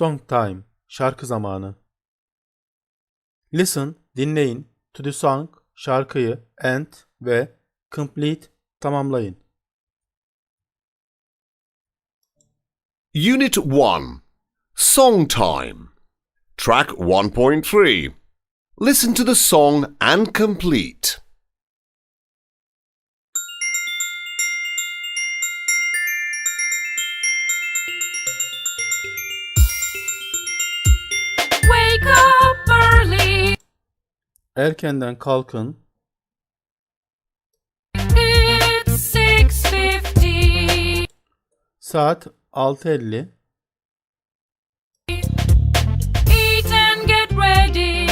Song time, şarkı zamanı. Listen, dinleyin, to the song, şarkıyı, and ve complete, tamamlayın. Unit 1 Song Time Track 1.3 Listen to the song and complete. Erkenden kalkın, It's 6:50. saat 6.50, Eat and get ready.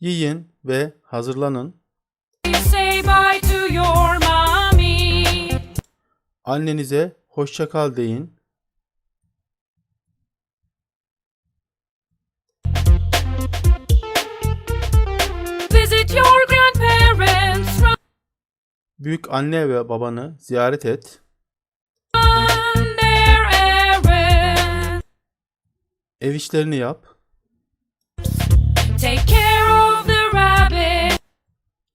yiyin ve hazırlanın. Say bye to your mommy. Annenize hoşça kal deyin. Büyük anne ve babanı ziyaret et. Ev işlerini yap.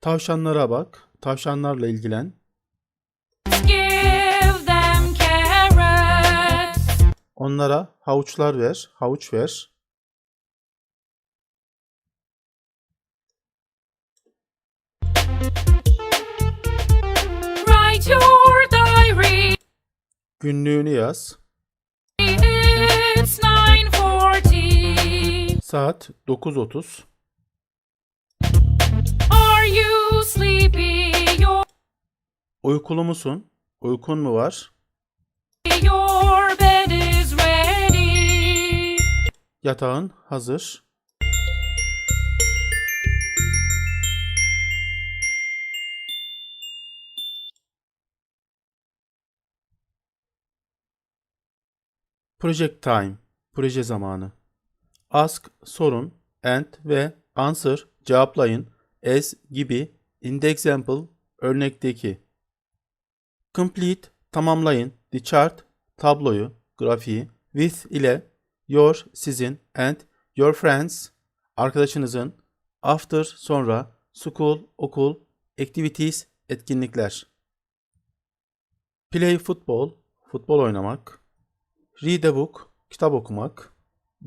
Tavşanlara bak. Tavşanlarla ilgilen. Onlara havuçlar ver. Havuç ver. Günlüğünü yaz. It's 9:40. Saat 9.30. Are you sleepy? Your Uykulu musun? Uykun mu var? your bed is ready. Yatağın hazır. Project time, proje zamanı. Ask, sorun, and ve answer, cevaplayın, as gibi, in the example, örnekteki. Complete, tamamlayın, the chart, tabloyu, grafiği, with ile, your, sizin, and your friends, arkadaşınızın, after, sonra, school, okul, activities, etkinlikler. Play football, futbol oynamak. Read a book, kitap okumak.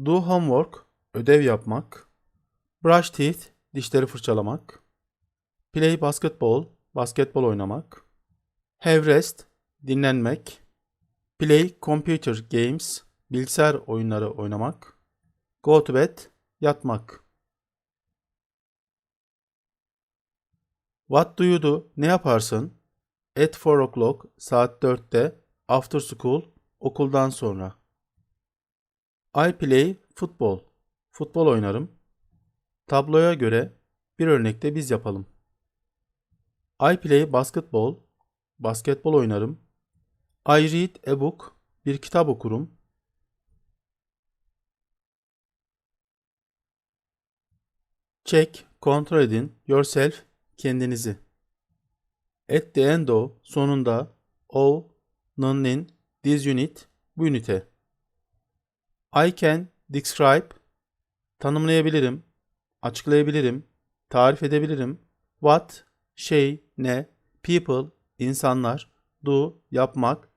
Do homework, ödev yapmak. Brush teeth, dişleri fırçalamak. Play basketball, basketbol oynamak. Have rest, dinlenmek. Play computer games, bilgisayar oyunları oynamak. Go to bed, yatmak. What do you do? Ne yaparsın? At 4 o'clock, saat 4'te, after school, okuldan sonra. I play football. Futbol oynarım. Tabloya göre bir örnekte biz yapalım. I play basketball. Basketbol oynarım. I read a book. Bir kitap okurum. Check, kontrol edin yourself, kendinizi. At the end of, sonunda, of, non'in, this unit, bu ünite. I can describe, tanımlayabilirim, açıklayabilirim, tarif edebilirim. What, şey, ne, people, insanlar, do, yapmak,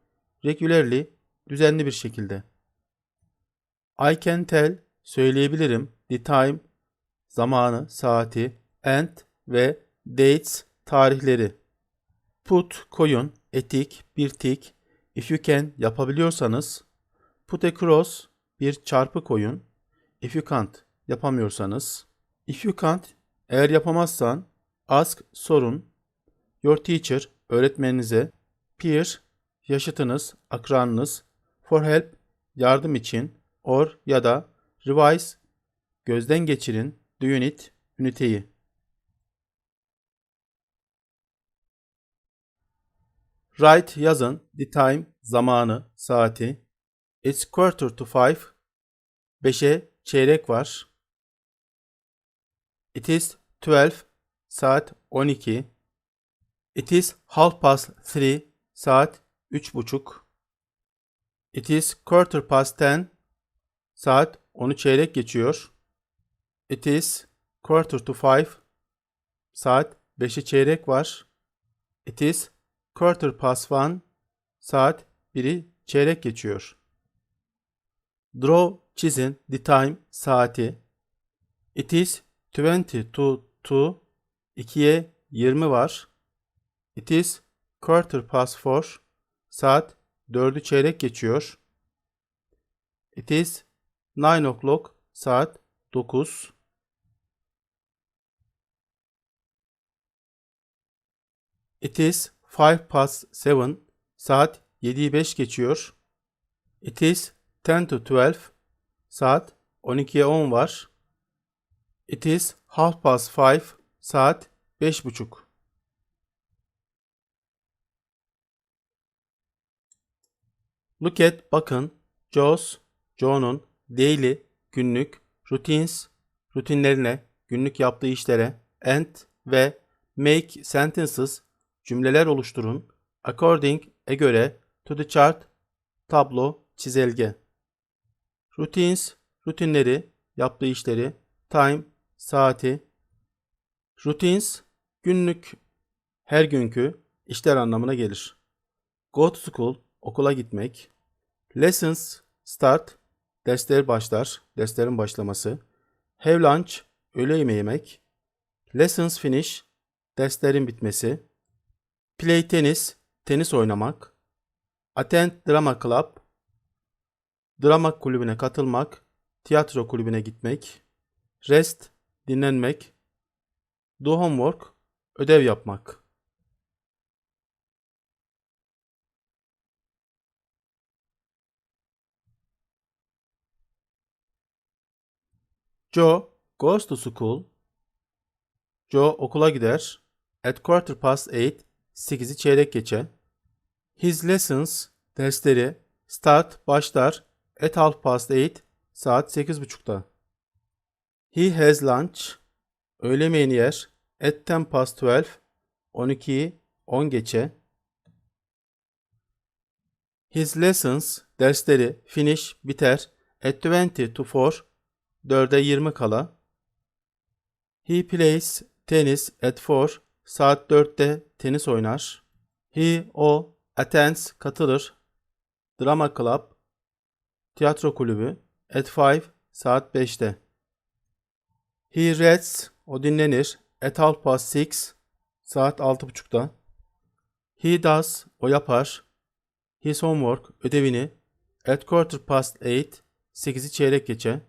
regularly, düzenli bir şekilde. I can tell, söyleyebilirim, the time, zamanı, saati, and ve dates, tarihleri. Put, koyun, etik, bir tik, if you can, yapabiliyorsanız. Put a cross, bir çarpı koyun. If you can't, yapamıyorsanız. If you can't, eğer yapamazsan, ask, sorun. Your teacher, öğretmeninize. Peer, yaşıtınız, akranınız. For help, yardım için. Or ya da revise, gözden geçirin. The unit, üniteyi. Write yazın. The time, zamanı, saati. It's quarter to five. Beşe çeyrek var. It is twelve. Saat 12. It is half past three. Saat üç buçuk. It is quarter past ten. Saat 10'u çeyrek geçiyor. It is quarter to five. Saat 5'e çeyrek var. It is quarter past one. Saat 1'i çeyrek geçiyor. Draw çizin the time saati. It is 20 to 2. 2'ye 20 var. It is quarter past four. Saat 4'ü çeyrek geçiyor. It is nine o'clock. Saat 9. It is five past seven. Saat 7'yi 5 geçiyor. It is ten to twelve. Saat 12'ye 10 var. It is half past five. Saat 5.30. Look at bakın Joe's, Joe'nun daily günlük routines rutinlerine, günlük yaptığı işlere and ve make sentences cümleler oluşturun according e göre to the chart tablo çizelge. Routines rutinleri, yaptığı işleri, time saati, routines günlük her günkü işler anlamına gelir. Go to school okula gitmek. Lessons start dersler başlar, derslerin başlaması. Have lunch öğle yemeği yemek. Lessons finish derslerin bitmesi. Play tenis tenis oynamak. Attend drama club drama kulübüne katılmak, tiyatro kulübüne gitmek. Rest dinlenmek. Do homework ödev yapmak. Joe goes to school. Joe okula gider. At quarter past eight, 8'i çeyrek geçe. His lessons, dersleri, start, başlar. At half past eight, saat 8.30'da. He has lunch, öğle yemeğini yer. At ten past twelve, 12'yi 10 geçe. His lessons, dersleri, finish, biter. At 20 to 4, 4'e 20 kala. He plays tennis at 4, saat 4'te tenis oynar. He, o, attends, katılır. Drama club, tiyatro kulübü, at 5, saat 5'te. He reads, o dinlenir. At half past 6, saat 6.30'da. He does, o yapar. His homework, ödevini. At quarter past 8, 8'i çeyrek geçe.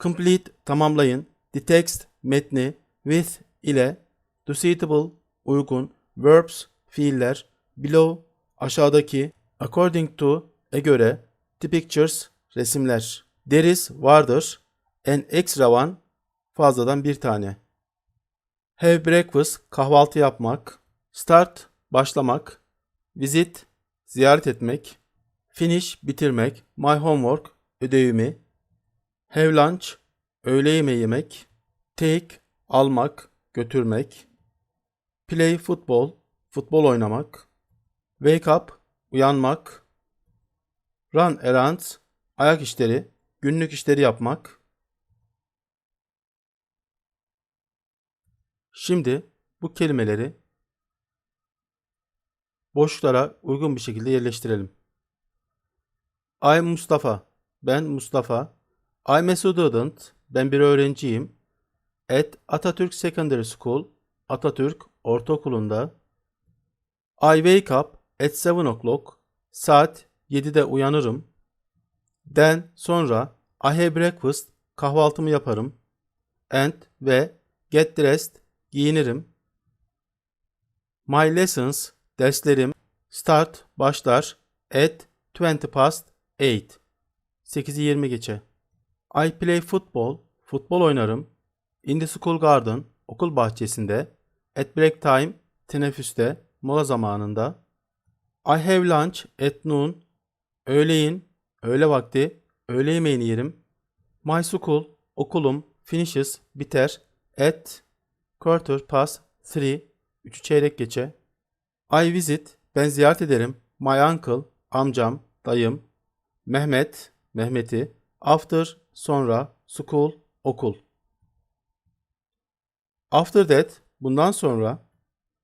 Complete tamamlayın. The text metni with ile the suitable uygun verbs fiiller below aşağıdaki according to e göre the pictures resimler. There is vardır an extra one fazladan bir tane. Have breakfast kahvaltı yapmak. Start başlamak. Visit ziyaret etmek. Finish bitirmek. My homework ödevimi. Have lunch, öğle yemeği yemek. Take, almak, götürmek. Play football, futbol oynamak. Wake up, uyanmak. Run errands, ayak işleri, günlük işleri yapmak. Şimdi bu kelimeleri boşluklara uygun bir şekilde yerleştirelim. I Mustafa, ben Mustafa. I'm a student. Ben bir öğrenciyim. At Atatürk Secondary School. Atatürk Ortaokulu'nda. I wake up at 7 o'clock. Saat 7'de uyanırım. Then sonra I have breakfast. Kahvaltımı yaparım. And ve get dressed. Giyinirim. My lessons. Derslerim. Start. Başlar. At 20 past 8. 8'i 20 geçe. I play football, futbol oynarım. In the school garden, okul bahçesinde. At break time, teneffüste, mola zamanında. I have lunch at noon, öğleyin, öğle vakti, öğle yemeğini yerim. My school, okulum, finishes, biter. At quarter past three, üçü çeyrek geçe. I visit, ben ziyaret ederim. My uncle, amcam, dayım. Mehmet, Mehmet'i. After, sonra, school, okul. After that, bundan sonra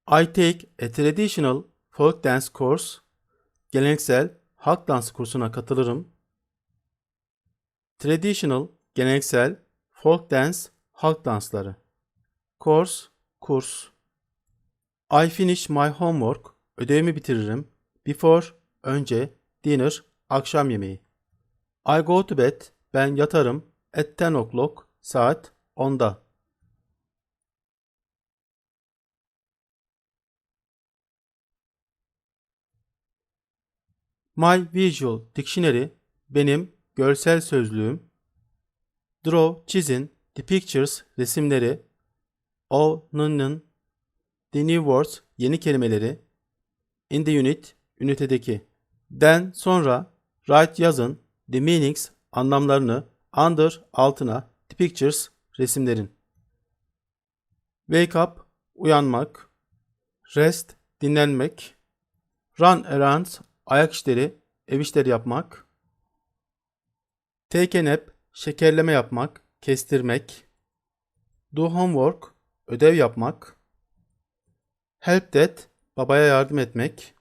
I take a traditional folk dance course. Geleneksel halk dans kursuna katılırım. Traditional, geleneksel, folk dance, halk dansları. Course, kurs. I finish my homework, ödevimi bitiririm. Before, önce, dinner, akşam yemeği. I go to bed, ben yatarım. At 10 o'clock, saat 10'da. My Visual Dictionary benim görsel sözlüğüm. Draw çizin, the pictures resimleri. O'nun the new words yeni kelimeleri. In the unit ünitedeki. Then sonra write yazın the meanings anlamlarını under altına the pictures resimlerin. Wake up uyanmak. Rest dinlenmek. Run around ayak işleri, ev işleri yapmak. Take a nap, şekerleme yapmak, kestirmek. Do homework, ödev yapmak. Help dad, babaya yardım etmek.